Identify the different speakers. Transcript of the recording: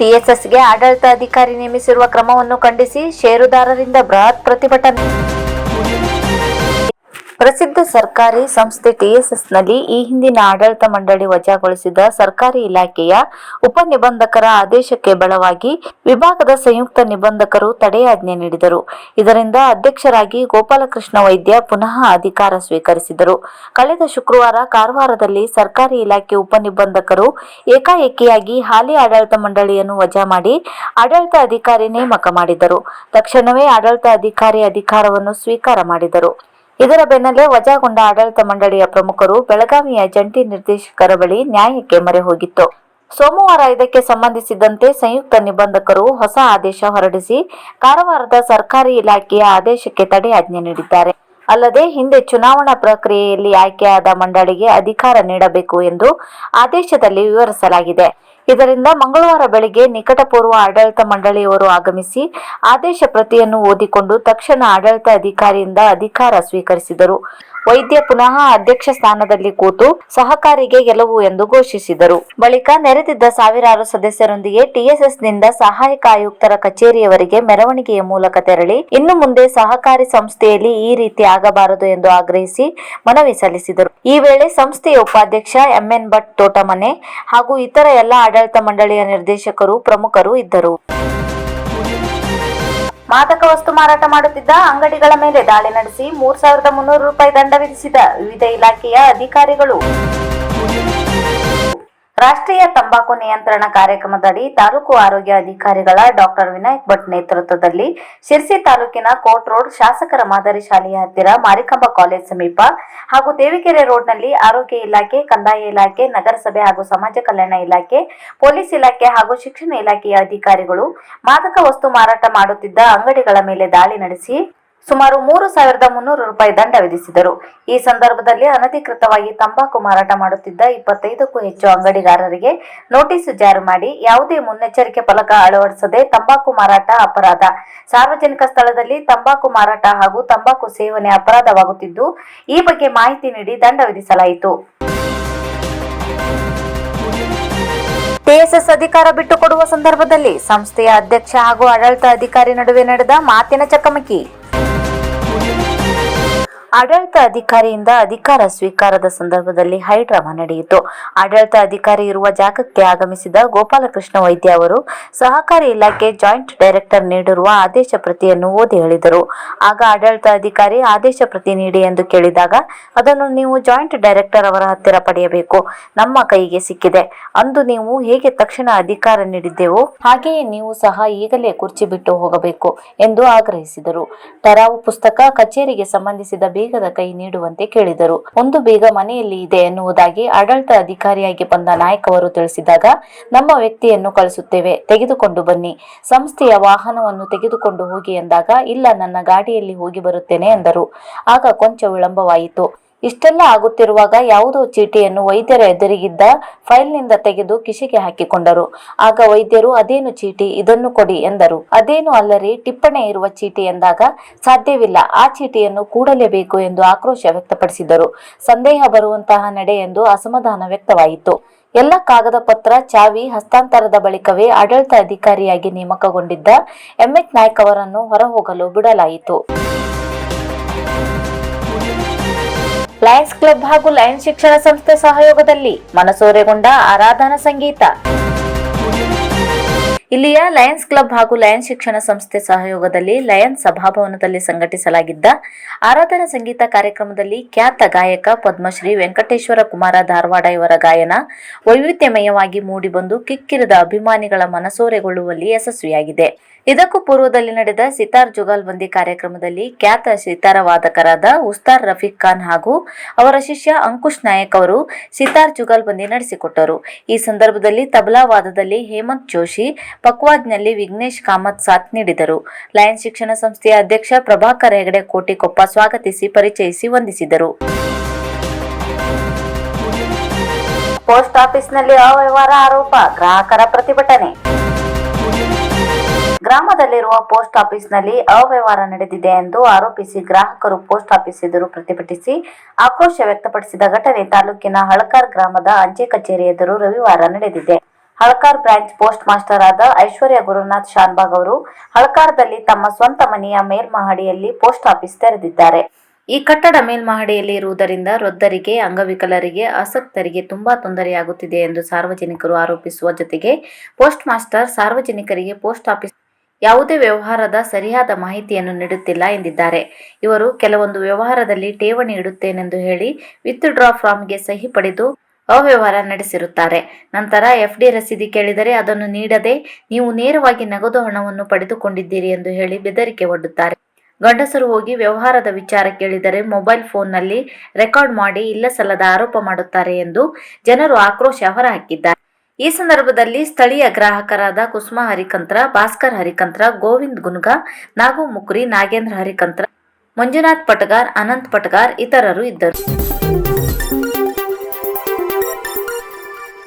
Speaker 1: ಟಿಎಸ್ಎಸ್ಗೆ ಆಡಳಿತಾಧಿಕಾರಿ ನೇಮಿಸಿರುವ ಕ್ರಮವನ್ನು ಖಂಡಿಸಿ ಷೇರುದಾರರಿಂದ ಬೃಹತ್ ಪ್ರತಿಭಟನೆ ಪ್ರಸಿದ್ಧ ಸರ್ಕಾರಿ ಸಂಸ್ಥೆ ಟಿಎಸ್ಎಸ್ನಲ್ಲಿ ಈ ಹಿಂದಿನ ಆಡಳಿತ ಮಂಡಳಿ ವಜಾಗೊಳಿಸಿದ ಸರ್ಕಾರಿ ಇಲಾಖೆಯ ಉಪನಿಬಂಧಕರ ಆದೇಶಕ್ಕೆ ಬಲವಾಗಿ ವಿಭಾಗದ ಸಂಯುಕ್ತ ನಿಬಂಧಕರು ತಡೆಯಾಜ್ಞೆ ನೀಡಿದರು. ಇದರಿಂದ ಅಧ್ಯಕ್ಷರಾಗಿ ಗೋಪಾಲಕೃಷ್ಣ ವೈದ್ಯ ಪುನಃ ಅಧಿಕಾರ ಸ್ವೀಕರಿಸಿದರು. ಕಳೆದ ಶುಕ್ರವಾರ ಕಾರವಾರದಲ್ಲಿ ಸರ್ಕಾರಿ ಇಲಾಖೆ ಉಪನಿಬಂಧಕರು ಏಕಾಏಕಿಯಾಗಿ ಹಾಲಿ ಆಡಳಿತ ಮಂಡಳಿಯನ್ನು ವಜಾ ಮಾಡಿ ಆಡಳಿತ ಅಧಿಕಾರಿ ನೇಮಕ ಮಾಡಿದರು. ತಕ್ಷಣವೇ ಆಡಳಿತ ಅಧಿಕಾರಿ ಅಧಿಕಾರವನ್ನು ಸ್ವೀಕಾರ ಮಾಡಿದರು. ಇದರ ಬೆನ್ನಲ್ಲೇ ವಜಾಗೊಂಡ ಆಡಳಿತ ಮಂಡಳಿಯ ಪ್ರಮುಖರು ಬೆಳಗಾವಿಯ ಜಂಟಿ ನಿರ್ದೇಶಕರ ಬಳಿ ನ್ಯಾಯಕ್ಕೆ ಮೊರೆ ಹೋಗಿತ್ತು. ಸೋಮವಾರ ಇದಕ್ಕೆ ಸಂಬಂಧಿಸಿದಂತೆ ಸಂಯುಕ್ತ ನಿಬಂಧಕರು ಹೊಸ ಆದೇಶ ಹೊರಡಿಸಿ ಕಾರವಾರದ ಸರ್ಕಾರಿ ಇಲಾಖೆಯ ಆದೇಶಕ್ಕೆ ತಡೆಯಾಜ್ಞೆ ನೀಡಿದ್ದಾರೆ. ಅಲ್ಲದೆ ಹಿಂದೆ ಚುನಾವಣಾ ಪ್ರಕ್ರಿಯೆಯಲ್ಲಿ ಆಯ್ಕೆಯಾದ ಮಂಡಳಿಗೆ ಅಧಿಕಾರ ನೀಡಬೇಕು ಎಂದು ಆದೇಶದಲ್ಲಿ ವಿವರಿಸಲಾಗಿದೆ. ಇದರಿಂದ ಮಂಗಳವಾರ ಬೆಳಗ್ಗೆ ನಿಕಟಪೂರ್ವ ಆಡಳಿತ ಮಂಡಳಿಯವರು ಆಗಮಿಸಿ ಆದೇಶ ಪ್ರತಿಯನ್ನು ಓದಿಕೊಂಡು ತಕ್ಷಣ ಆಡಳಿತ ಅಧಿಕಾರಿಯಿಂದ ಅಧಿಕಾರ ಸ್ವೀಕರಿಸಿದರು. ವೈದ್ಯ ಪುನಃ ಅಧ್ಯಕ್ಷ ಸ್ಥಾನದಲ್ಲಿ ಕೂತು ಸಹಕಾರಿಗೆ ಗೆಲುವು ಎಂದು ಘೋಷಿಸಿದರು. ಬಳಿಕ ನೆರೆದಿದ್ದ ಸಾವಿರಾರು ಸದಸ್ಯರೊಂದಿಗೆ ಟಿಎಸ್ಎಸ್ನಿಂದ ಸಹಾಯಕ ಆಯುಕ್ತರ ಕಚೇರಿಯವರಿಗೆ ಮೆರವಣಿಗೆಯ ಮೂಲಕ ತೆರಳಿ ಇನ್ನು ಮುಂದೆ ಸಹಕಾರಿ ಸಂಸ್ಥೆಯಲ್ಲಿ ಈ ರೀತಿ ಆಗಬಾರದು ಎಂದು ಆಗ್ರಹಿಸಿ ಮನವಿ ಸಲ್ಲಿಸಿದರು. ಈ ವೇಳೆ ಸಂಸ್ಥೆಯ ಉಪಾಧ್ಯಕ್ಷ ಎಂಎನ್ ಭಟ್ ತೋಟಮನೆ ಹಾಗೂ ಇತರ ಎಲ್ಲ ಆಡಳಿತ ಮಂಡಳಿಯ ನಿರ್ದೇಶಕರು, ಪ್ರಮುಖರು ಇದ್ದರು. ಮಾದಕ ವಸ್ತು ಮಾರಾಟ ಮಾಡುತ್ತಿದ್ದ ಅಂಗಡಿಗಳ ಮೇಲೆ ದಾಳಿ ನಡೆಸಿ ಮೂರ್ ಸಾವಿರದ ಮುನ್ನೂರು ರೂಪಾಯಿ ದಂಡ ವಿಧಿಸಿದ ವಿವಿಧ ಇಲಾಖೆಯ ಅಧಿಕಾರಿಗಳು. ರಾಷ್ಟ್ರೀಯ ತಂಬಾಕು ನಿಯಂತ್ರಣ ಕಾರ್ಯಕ್ರಮದಡಿ ತಾಲೂಕು ಆರೋಗ್ಯ ಅಧಿಕಾರಿಗಳ ಡಾಕ್ಟರ್ ವಿನಾಯಕ್ ಭಟ್ ನೇತೃತ್ವದಲ್ಲಿ ಶಿರ್ಸಿ ತಾಲೂಕಿನ ಕೋಟ್ ರೋಡ್ ಶಾಸಕರ ಮಾದರಿ ಶಾಲೆಯ ಹತ್ತಿರ ಮಾರಿಕಂಬ ಕಾಲೇಜ್ ಸಮೀಪ ಹಾಗೂ ದೇವಿಕೆರೆ ರೋಡ್ನಲ್ಲಿ ಆರೋಗ್ಯ ಇಲಾಖೆ, ಕಂದಾಯ ಇಲಾಖೆ, ನಗರಸಭೆ ಹಾಗೂ ಸಮಾಜ ಕಲ್ಯಾಣ ಇಲಾಖೆ, ಪೊಲೀಸ್ ಇಲಾಖೆ ಹಾಗೂ ಶಿಕ್ಷಣ ಇಲಾಖೆಯ ಅಧಿಕಾರಿಗಳು ಮಾದಕ ವಸ್ತು ಮಾರಾಟ ಮಾಡುತ್ತಿದ್ದ ಅಂಗಡಿಗಳ ಮೇಲೆ ದಾಳಿ ನಡೆಸಿ ಸುಮಾರು ಮೂರು ಸಾವಿರದ ಮುನ್ನೂರು ರೂಪಾಯಿ ದಂಡ ವಿಧಿಸಿದರು. ಈ ಸಂದರ್ಭದಲ್ಲಿ ಅನಧಿಕೃತವಾಗಿ ತಂಬಾಕು ಮಾರಾಟ ಮಾಡುತ್ತಿದ್ದ ಇಪ್ಪತ್ತೈದಕ್ಕೂ ಹೆಚ್ಚು ಅಂಗಡಿಗಾರರಿಗೆ ನೋಟಿಸ್ ಜಾರಿ ಮಾಡಿ ಯಾವುದೇ ಮುನ್ನೆಚ್ಚರಿಕೆ ಫಲಕ ಅಳವಡಿಸದೆ ತಂಬಾಕು ಮಾರಾಟ ಅಪರಾಧ. ಸಾರ್ವಜನಿಕ ಸ್ಥಳದಲ್ಲಿ ತಂಬಾಕು ಮಾರಾಟ ಹಾಗೂ ತಂಬಾಕು ಸೇವನೆ ಅಪರಾಧವಾಗುತ್ತಿದ್ದು, ಈ ಬಗ್ಗೆ ಮಾಹಿತಿ ನೀಡಿ ದಂಡ ವಿಧಿಸಲಾಯಿತು. ಟಿಎಸ್ಎಸ್ ಅಧಿಕಾರ ಬಿಟ್ಟುಕೊಡುವ ಸಂದರ್ಭದಲ್ಲಿ ಸಂಸ್ಥೆಯ ಅಧ್ಯಕ್ಷ ಹಾಗೂ ಆಡಳಿತ ಅಧಿಕಾರಿ ನಡುವೆ ನಡೆದ ಮಾತಿನ ಚಕಮಕಿ. ಆಡಳಿತ ಅಧಿಕಾರಿಯಿಂದ ಅಧಿಕಾರ ಸ್ವೀಕಾರದ ಸಂದರ್ಭದಲ್ಲಿ ಹೈಡ್ರಾಮಾ ನಡೆಯಿತು. ಆಡಳಿತ ಅಧಿಕಾರಿ ಇರುವ ಜಾಗಕ್ಕೆ ಆಗಮಿಸಿದ ಗೋಪಾಲಕೃಷ್ಣ ವೈದ್ಯ ಅವರು ಸಹಕಾರಿ ಇಲಾಖೆ ಜಾಯಿಂಟ್ ಡೈರೆಕ್ಟರ್ ನೀಡಿರುವ ಆದೇಶ ಪ್ರತಿಯನ್ನು ಓದಿ ಹೇಳಿದರು. ಆಗ ಆಡಳಿತ ಅಧಿಕಾರಿ ಆದೇಶ ಪ್ರತಿ ನೀಡಿ ಎಂದು ಕೇಳಿದಾಗ, ಅದನ್ನು ನೀವು ಜಾಯಿಂಟ್ ಡೈರೆಕ್ಟರ್ ಅವರ ಹತ್ತಿರ ಪಡೆಯಬೇಕು. ನಮ್ಮ ಕೈಗೆ ಸಿಕ್ಕಿದೆ. ಅಂದು ನೀವು ಹೇಗೆ ತಕ್ಷಣ ಅಧಿಕಾರ ನೀಡಿದ್ದೆವು, ಹಾಗೆಯೇ ನೀವು ಸಹ ಈಗಲೇ ಕುರ್ಚಿ ಬಿಟ್ಟು ಹೋಗಬೇಕು ಎಂದು ಆಗ್ರಹಿಸಿದರು. ಟರಾವು ಪುಸ್ತಕ ಕಚೇರಿಗೆ ಸಂಬಂಧಿಸಿದ ಬೀಗದ ಕೈ ನೀಡುವಂತೆ ಕೇಳಿದರು. ಒಂದು ಬೀಗ ಮನೆಯಲ್ಲಿ ಇದೆ ಎನ್ನುವುದಾಗಿ ಆಡಳಿತ ಅಧಿಕಾರಿಯಾಗಿ ಬಂದ ನಾಯಕ್ ಅವರು ತಿಳಿಸಿದಾಗ, ನಮ್ಮ ವ್ಯಕ್ತಿಯನ್ನು ಕಳಿಸುತ್ತೇವೆ, ತೆಗೆದುಕೊಂಡು ಬನ್ನಿ. ಸಂಸ್ಥೆಯ ವಾಹನವನ್ನು ತೆಗೆದುಕೊಂಡು ಹೋಗಿ ಎಂದಾಗ, ಇಲ್ಲ, ನನ್ನ ಗಾಡಿಯಲ್ಲಿ ಹೋಗಿ ಬರುತ್ತೇನೆ ಎಂದರು. ಆಗ ಕೊಂಚ ವಿಳಂಬವಾಯಿತು. ಇಷ್ಟೆಲ್ಲ ಆಗುತ್ತಿರುವಾಗ ಯಾವುದೋ ಚೀಟಿಯನ್ನು ವೈದ್ಯರ ಎದುರಿಗಿದ್ದ ಫೈಲ್ನಿಂದ ತೆಗೆದು ಕಿಶೆಗೆ ಹಾಕಿಕೊಂಡರು. ಆಗ ವೈದ್ಯರು, ಅದೇನು ಚೀಟಿ? ಇದನ್ನು ಕೊಡಿ ಎಂದರು. ಅದೇನು ಅಲ್ಲರಿ, ಟಿಪ್ಪಣಿ ಇರುವ ಚೀಟಿ ಎಂದಾಗ, ಸಾಧ್ಯವಿಲ್ಲ. ಆ ಚೀಟಿಯನ್ನು ಕೂಡಲೇಬೇಕು ಎಂದು ಆಕ್ರೋಶ ವ್ಯಕ್ತಪಡಿಸಿದರು. ಸಂದೇಹ ಬರುವಂತಹ ನಡೆ ಎಂದು ಅಸಮಾಧಾನ ವ್ಯಕ್ತವಾಯಿತು. ಎಲ್ಲ ಕಾಗದ ಪತ್ರ, ಚಾವಿ, ಹಸ್ತಾಂತರದ ಬಳಿಕವೇ ಆಡಳಿತ ಅಧಿಕಾರಿಯಾಗಿ ನೇಮಕಗೊಂಡಿದ್ದ ಎಂಎಚ್ ನಾಯ್ಕ್ ಅವರನ್ನು ಹೊರಹೋಗಲು ಬಿಡಲಾಯಿತು. ಲಯನ್ಸ್ ಕ್ಲಬ್ ಹಾಗೂ ಲಯನ್ಸ್ ಶಿಕ್ಷಣ ಸಂಸ್ಥೆ ಸಹಯೋಗದಲ್ಲಿ ಮನಸೂರೆಗೊಂಡ ಆರಾಧನಾ ಸಂಗೀತ. ಇಲ್ಲಿಯ ಲಯನ್ಸ್ ಕ್ಲಬ್ ಹಾಗೂ ಲಯನ್ಸ್ ಶಿಕ್ಷಣ ಸಂಸ್ಥೆ ಸಹಯೋಗದಲ್ಲಿ ಲಯನ್ಸ್ ಸಭಾಭವನದಲ್ಲಿ ಸಂಘಟಿಸಲಾಗಿದ್ದ ಆರಾಧನಾ ಸಂಗೀತ ಕಾರ್ಯಕ್ರಮದಲ್ಲಿ ಖ್ಯಾತ ಗಾಯಕ ಪದ್ಮಶ್ರೀ ವೆಂಕಟೇಶ್ವರ ಕುಮಾರ ಧಾರವಾಡ ಇವರ ಗಾಯನ ವೈವಿಧ್ಯಮಯವಾಗಿ ಮೂಡಿಬಂದು ಕಿಕ್ಕಿರಿದ ಅಭಿಮಾನಿಗಳ ಮನಸೋರೆಗೊಳ್ಳುವಲ್ಲಿ ಯಶಸ್ವಿಯಾಗಿದೆ. ಇದಕ್ಕೂ ಪೂರ್ವದಲ್ಲಿ ನಡೆದ ಸಿತಾರ್ ಜುಗಾಲ್ಬಂದಿ ಕಾರ್ಯಕ್ರಮದಲ್ಲಿ ಖ್ಯಾತ ಸಿತಾರ ವಾದಕರಾದ ಉಸ್ತಾರ್ ರಫೀಕ್ ಖಾನ್ ಹಾಗೂ ಅವರ ಶಿಷ್ಯ ಅಂಕುಶ್ ನಾಯಕ್ ಅವರು ಸಿತಾರ್ ಜುಗಾಲ್ಬಂದಿ ನಡೆಸಿಕೊಟ್ಟರು. ಈ ಸಂದರ್ಭದಲ್ಲಿ ತಬಲಾ ವಾದದಲ್ಲಿ ಹೇಮಂತ್ ಜೋಶಿ ಪಕ್ವಾಜ್ನಲ್ಲಿ ವಿಘ್ನೇಶ್ ಕಾಮತ್ ಸಾಥ್ ನೀಡಿದರು. ಲಯನ್ಸ್ ಶಿಕ್ಷಣ ಸಂಸ್ಥೆಯ ಅಧ್ಯಕ್ಷ ಪ್ರಭಾಕರ್ ಹೆಗಡೆ ಕೋಟಿಕೊಪ್ಪ ಸ್ವಾಗತಿಸಿ ಪರಿಚಯಿಸಿ ವಂದಿಸಿದರು. ಪೋಸ್ಟ್ ಆಫೀಸ್ನಲ್ಲಿ ಅವ್ಯವಹಾರ ಆರೋಪ, ಗ್ರಾಹಕರ ಪ್ರತಿಭಟನೆ. ಗ್ರಾಮದಲ್ಲಿರುವ ಪೋಸ್ಟ್ ಆಫೀಸ್ನಲ್ಲಿ ಅವ್ಯವಹಾರ ನಡೆದಿದೆ ಎಂದು ಆರೋಪಿಸಿ ಗ್ರಾಹಕರು ಪೋಸ್ಟ್ ಆಫೀಸ್ ಎದುರು ಪ್ರತಿಭಟಿಸಿ ಆಕ್ರೋಶ ವ್ಯಕ್ತಪಡಿಸಿದ ಘಟನೆ ತಾಲೂಕಿನ ಹಳಕಾರ್ ಗ್ರಾಮದ ಅಂಚೆ ಕಚೇರಿ ಎದುರು ರವಿವಾರ ನಡೆದಿದೆ. ಹಳಕಾರ್ ಬ್ರಾಂಚ್ ಪೋಸ್ಟ್ ಮಾಸ್ಟರ್ ಆದ ಐಶ್ವರ್ಯ ಗುರುನಾಥ್ ಶಾನ್ಭಾಗ್ ಅವರು ಹಳಕಾರದಲ್ಲಿ ತಮ್ಮ ಸ್ವಂತ ಮನೆಯ ಮೇಲ್ಮಹಡಿಯಲ್ಲಿ ಪೋಸ್ಟ್ ಆಫೀಸ್ ತೆರೆದಿದ್ದಾರೆ. ಈ ಕಟ್ಟಡ ಮೇಲ್ಮಹಡಿಯಲ್ಲಿ ಇರುವುದರಿಂದ ವೃದ್ಧರಿಗೆ, ಅಂಗವಿಕಲರಿಗೆ, ಆಸಕ್ತರಿಗೆ ತುಂಬಾ ತೊಂದರೆಯಾಗುತ್ತಿದೆ ಎಂದು ಸಾರ್ವಜನಿಕರು ಆರೋಪಿಸುವ ಜೊತೆಗೆ ಪೋಸ್ಟ್ ಮಾಸ್ಟರ್ ಸಾರ್ವಜನಿಕರಿಗೆ ಪೋಸ್ಟ್ ಆಫೀಸ್ ಯಾವುದೇ ವ್ಯವಹಾರದ ಸರಿಯಾದ ಮಾಹಿತಿಯನ್ನು ನೀಡುತ್ತಿಲ್ಲ ಎಂದಿದ್ದಾರೆ. ಇವರು, ಕೆಲವೊಂದು ವ್ಯವಹಾರದಲ್ಲಿ ಠೇವಣಿ ಇಡುತ್ತೇನೆಂದು ಹೇಳಿ ವಿತ್ ಡ್ರಾ ಫಾರ್ಮ್ಗೆ ಸಹಿ ಪಡೆದು ಅವ್ಯವಹಾರ ನಡೆಸಿರುತ್ತಾರೆ. ನಂತರ ಎಫ್ಡಿ ರಸೀದಿ ಕೇಳಿದರೆ ಅದನ್ನು ನೀಡದೆ ನೀವು ನೇರವಾಗಿ ನಗದು ಹಣವನ್ನು ಪಡೆದುಕೊಂಡಿದ್ದೀರಿ ಎಂದು ಹೇಳಿ ಬೆದರಿಕೆ ಒಡ್ಡುತ್ತಾರೆ. ಗಂಡಸರು ಹೋಗಿ ವ್ಯವಹಾರದ ವಿಚಾರ ಕೇಳಿದರೆ ಮೊಬೈಲ್ ಫೋನ್ನಲ್ಲಿ ರೆಕಾರ್ಡ್ ಮಾಡಿ ಇಲ್ಲಸಲ್ಲದ ಆರೋಪ ಮಾಡುತ್ತಾರೆ ಎಂದು ಜನರು ಆಕ್ರೋಶ ಹೊರಹಾಕಿದ್ದಾರೆ. ಈ ಸಂದರ್ಭದಲ್ಲಿ ಸ್ಥಳೀಯ ಗ್ರಾಹಕರಾದ ಕುಸುಮ ಹರಿಕಂತ್ರ, ಭಾಸ್ಕರ್ ಹರಿಕಂತ್ರ, ಗೋವಿಂದ್ ಗುನ್ಗ, ನಾಗು ಮುಕ್ರಿ, ನಾಗೇಂದ್ರ ಹರಿಕಂತ್ರ, ಮಂಜುನಾಥ್ ಪಟಗಾರ್, ಅನಂತ್ ಪಟಗಾರ್ ಇತರರು ಇದ್ದರು.